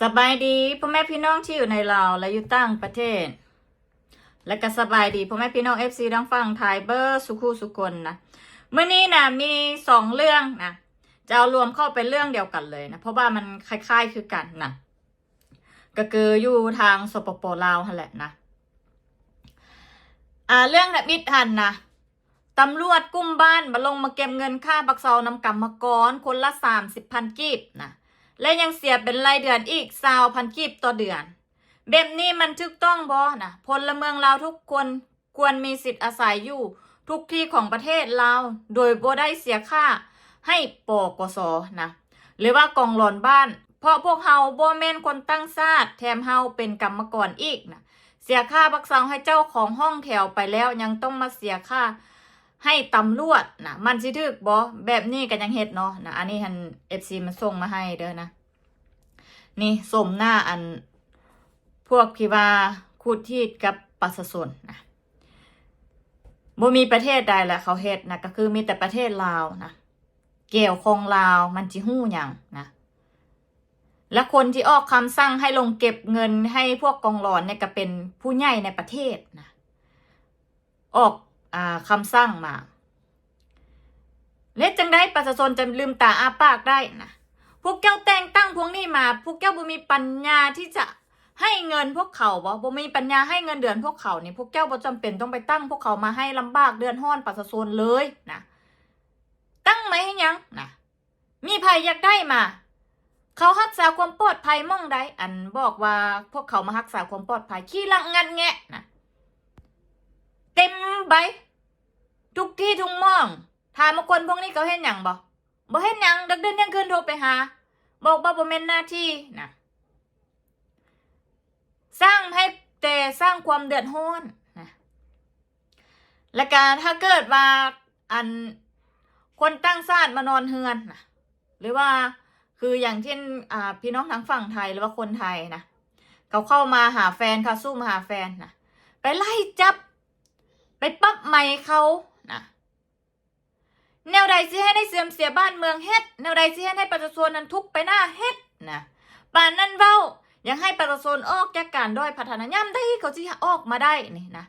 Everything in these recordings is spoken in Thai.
สบายดีพ่อแม่พี่น้องที่อยู่ในลาวและอยู่ต่างประเทศ และก็สบายดีพ่อแม่พี่น้องเอฟซีทั้งฝั่งไทยเบอร์สุขุสุคนนะเมื่อนี้นะมีสองเรื่องนะจะเอารวมเข้าเป็นเรื่องเดียวกันเลยนะเพราะว่ามันคล้ายๆคือกันนะก็คืออยู่ทางสปปลาวแหละนะอ่าเรื่องนะมิดทันนะตำรวจกุ้มบ้านมาลงมาเก็บเงินค่าบักเซานำกรรมกรคนละสามสิบพันกีบนะ และยังเสียเป็นรายเดือนอีกสาวพันกีบต่อเดือน แบบนี้มันถูกต้องบ่นะพลเมืองลาวทุกคนควรมีสิทธิ์อาศัยอยู่ ทุกที่ของประเทศลาวโดยบ่ได้เสียค่าให้ปกสนะหรือว่ากองหลอนบ้าน เพราะพวกเฮาบ่แม่นคนตั้งชาติแถมเฮาเป็นกรรมกรอีกนะเสียค่าบักซองให้เจ้าของห้องแถวไปแล้วยังต้องมาเสียค่า ให้ตำรวจนะมันสิถึกบ่แบบนี้ก็ยังเฮ็ดเนาะนะอันนี้ทัน FC มันส่งมาให้เด้อนะ นี่สมหน้าอันพวกที่ว่าคูดทีดกับปัสสนนะบ่มีประเทศใดแหละเขาเฮ็ดนะก็คือมีแต่ประเทศลาวนะเกี่ยวคงลาวมันจิหู้หยังนะและคนที่ออกคำสั่งให้ลงเก็บเงินให้พวกกองหลอนเนี่ยก็เป็นผู้ใหญ่ในประเทศนะออก คำสั่งมาเล็ดจังได้ประชาชนจะลืมตาอาปากได้นะพวกแก้วแต่งตั้งพวกนี้มา พวกแก้วบ่มีปัญญาที่จะให้เงินพวกเขาบ่บ่มีปัญญาให้เงินเดือนพวกเขานี่พวกแก้วบ่จำเป็นต้องไปตั้ง พวกเขามาให้ลำบากเดือนห้อนประชาชนเลยนะตั้งไหมให้ยังนะมีภัยอยากได้มา เขารักษาความปลอดภัยม่องใดอันบอกว่าพวกเขามารักษาความปลอดภัยขี้ลังงันแงะนะ เต็มใบทุกที่ทุกหมองถามมาคนพวกนี้เขาเห็นหยังบ่บ่เห็นหยังดักเดินยังคืนโทรไปหา บอกว่าบ่แม่นหน้าที่นะสร้างให้แต่สร้างความเดือดร้อนนะและการถ้าเกิดว่าอันคนตั้งชาติมานอนเฮือนนะหรือว่าคืออย่างเช่นพี่น้องทางฝั่งไทยหรือว่าคนไทยนะเขาเข้ามาหาแฟนเขาสู้มาหาแฟนนะไปไล่จับ ไมเขานะแนวใดสิให้ได้เสื่อมเสียบ้านเมืองเฮ็ดแนวใดสิให้ให้ประชาชนนั้นทุกไปหน้าเฮ็ดนะป่านนั้นเว้ายังให้ประชาชนออกจากการด้อยพัฒนาย่ำได้เขาสิออกมาได้นี่นะ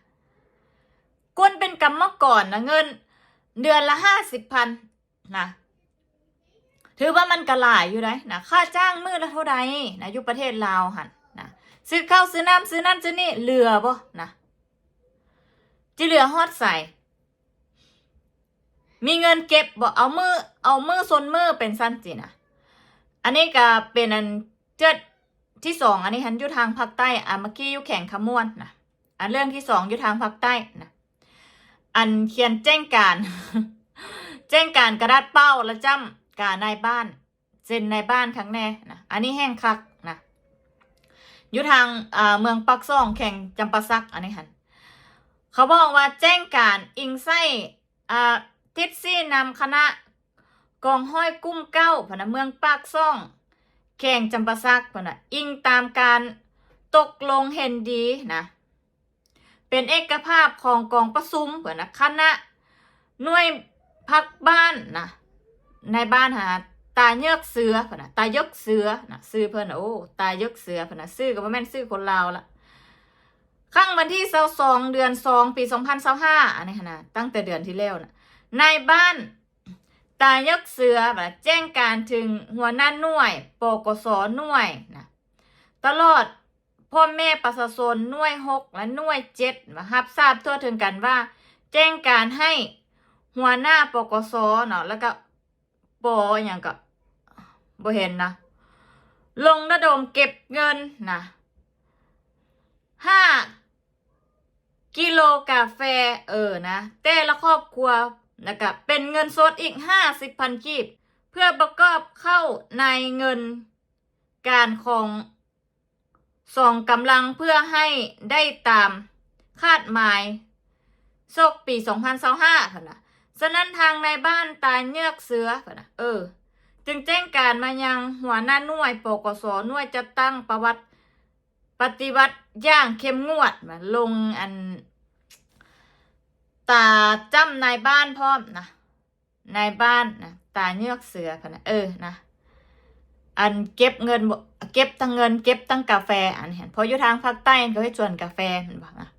คนเป็นกรรมกรนะเงิน เดือนละห้าสิบพันนะถือว่ามันกระหลายอยู่ได้นะค่าจ้างมือละเท่าใดนะอยู่ประเทศลาวหันนะซื้อข้าวซื้อน้ำซื้อนั่นซื้อนี่เหลือบ่นะ จะเหลือฮอดใส่มีเงินเก็บบอกเอามือเอามือซนมือเป็นสั้นจีนะอันนี้ก็เป็นอันเจ็ดที่สองอันนี้ฮันยู่ทางภาคใต้อะเมื่อกี้ยู่แข่งขมวนนะอันเรื่องที่สองยู่ทางภาคใต้นะอันเขียนแจ้งการ แจ้งการกระดาษเป้าและจ้ำการนายบ้านเซ็นนายบ้านครั้งแน่นะอันนี้แห้งคักนะยู่ทางอ่าเมืองปักซ่องแข่งจำปาซักอันนี้ฮัน เขาบอกว่าแจ้งการอิงไส้อ่าทิศซี่นำคณะ กองห้อยกุ้มเก้าพนเมืองปากซ่อง แข่งจำปาซักพนะอิงตามการตกลงเห็นดีนะ เป็นเอกภาพของกองประซุมพนะคณะหน่วยพักบ้านนะในบ้านหาตาเยือกเสือเพนะตายกเสือนะซื้อเพิ่นน่ะโอ้ตายกเสือเพนะซื้อก็บ่แม่นซื้อคนลาวละ ครั้งวันที่22เดือน2ปี2025อันนี้หั่นนะตั้งแต่เดือนที่แล้วนะในบ้านตายกเสือแบบแจ้งการถึงหัวหน้าหน่วยปกสหน่วยนะตลอดพ่อแม่ประชาชนหน่วยหกและหน่วยเจ็ดรับทราบทั่วถึงกันว่า แจ้งการให้หัวหน้าปกสเนาะแล้วก็ปออย่างก็บ่เห็นนะ ลงระดมเก็บเงินนะห้า กิโลกาแฟเออนะแต่ละครอบครัวนะครับเป็นเงินสดอีกห้าสิบพันกีบ เพื่อประกอบเข้าในเงินการของสองกำลังเพื่อให้ได้ตามคาดหมายโชคปี 2025ค่ะนะฉะนั้นทางในบ้านตายเยือกเสือค่ะนะเออ จึงแจ้งการมายังหัวหน้าหน่วยปกสหน่วยจะตั้งประวัติ ปฏิบัติย่างเข้มงวดมาลงอัน ตาจำนายบ้านพร้อมนะนายบ้านนะตาเยือกเสือพนะเออนะอันเก็บเงินบ่เก็บทั้งเงิน เก็บทั้งกาแฟอันเห็นพออยู่ทางภาคใต้เขาให้ชวนกาแฟเห็นปะนะ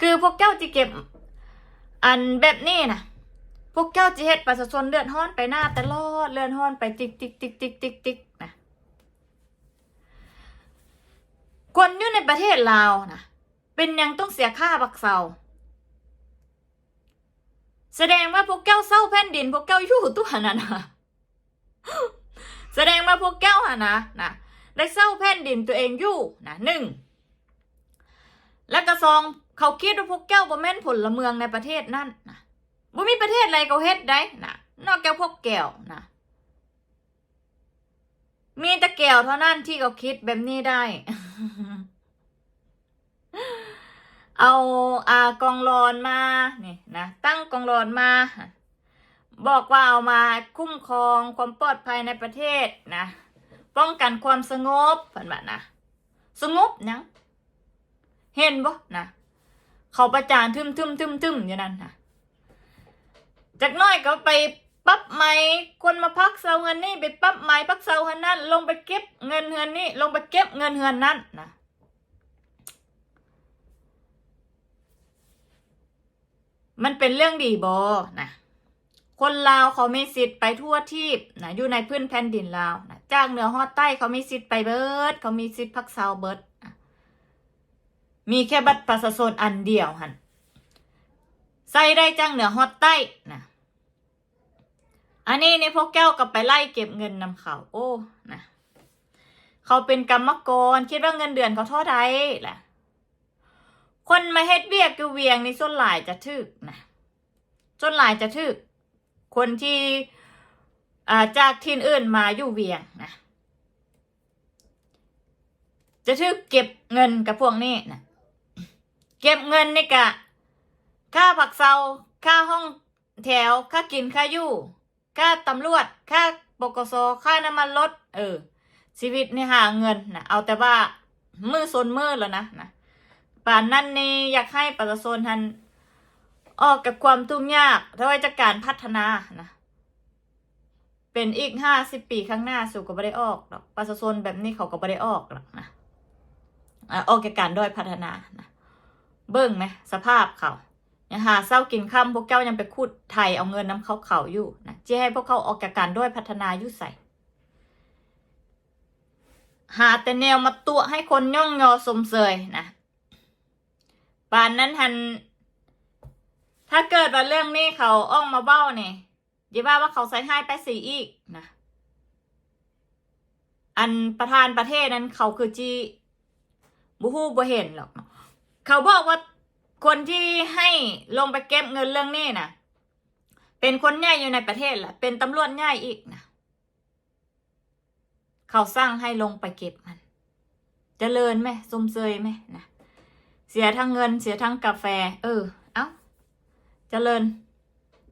คือพวกเจ้าจะเก็บ อันแบบนี้นะพวกเจ้าจะเฮ็ดประชาชนเลือดห้อนไปหน้าตลอดเลือดห้อนไปติ๊กติ๊กติ๊กติ๊กติ๊กติ๊กนะ คนอยู่ในประเทศลาวนะเป็นยังต้องเสียค่าบักเซาแสดงว่าพวกเจ้าเศร้าแผ่นดินพวกเจ้าอยู่ตัวนั่นนะแสดงว่าพวกเจ้าอะนะนะได้เศร้าแผ่นดินตัวเองอยู่นะหนึ่งแล้วก็สองเขาคิดว่าพวกเจ้าบ่แม่นผลเมืองในประเทศนั่นนะบ่มีประเทศอะไรเขาเฮ็ดได้นะนอกจากพวกแก้วนะมีแต่แก้วเท่านั้นที่เขาคิดแบบนี้ได้ เอาอากองรอนมานี่นะตั้งกองรอนมา บอกว่าเอามาคุ้มครองความปลอดภัยในประเทศนะป้องกันความสงบเพิ่นว่านะสงบหยังเห็นบ่นะเขาประจานทึมทึมทึมทึมอยู่นั่นนะจากน้อยก็ไป ปั๊บไม้คนมาพักเซาเงินนี่ไปปั๊บไม้พักเซาเงินนั่นลงไปเก็บเงินเฮือนนี่ลงไปเก็บเงินเฮือนนั่นนะมันเป็นเรื่องดีบอนะคนลาวเขามีสิทธิ์ไปทั่วทีปนะอยู่ในพื้นแผ่นดินลาวนะจากเหนือฮอดใต้เขามีสิทธิ์ไปเบิด เขามีสิทธิ์พักเซาเบิดนะมีแค่บัตรประชาชนอันเดียวหันใส่ได้จากเหนือฮอดใต้นะ อันนี้ในพวกแก้วกับไปไล่เก็บเงินนำเขาโอ้นะเขาเป็นกรรมกรคิดว่าเงินเดือนเขาเท่าไรแหละคนมาเฮ็ดเวียกอยู่เวียงนี่ส่วนหลายจะทึกนะส่วนหลายจะทึก คนที่อ่าจากที่อื่นมาอยู่เวียงนะจะทึกเก็บเงินกับพวกนี้นะเก็บเงินนี่กะค่าผักเซาค่าห้องแถวค่ากินค่าอยู่ ค่าตำรวจค่าปกสค่าน้ำมันรถเออ ชีวิตนี่หาเงินนะเอาแต่ว่ามือโซนมือแล้วนะนะป่านนั้นนี่อยากให้ประชาชนทันออกกับความทุกข์ยากถ้าว่าจากการพัฒนานะเป็นอีกห้าสิบปีข้างหน้าสู่ก็ไม่ได้ออกหรอกประชาชนแบบนี้เขาก็ไม่ได้ออกหรอกนะอออกจากการด้อยพัฒนานะเบิ่งไหมสภาพเขา ยังหาเศร้ากินข้ามพวกเจ้ายังไปคูดไทยเอาเงินน้ำเขาเขาอยู่นะจะให้พวกเขาออกจากการด้อยพัฒนายู่ใส่หาแต่แนวมาตัวให้คนย่องยอสมเสยนะป่านนั้นทัน ถ้าเกิดว่าเรื่องนี้เขาอ้องมาเบ้าเนี่ยอย่ว่าว่าเขาใส่ให้ไปสีอีกนะอันประธานประเทศนั้นเขาคือจีบูฮูบ่เห็นหรอกเขาบอกว่า คนที่ให้ลงไปเก็บเงินเรื่องนี้นะเป็นคนใหญ่อยู่ในประเทศแหละเป็นตำรวจใหญ่อีกนะเขาสร้างให้ลงไปเก็บมันจเจริญไหมสมเซยไหมนะเสียทั้งเงินเสียทั้งกาแฟ เออ เอ้าเจริญ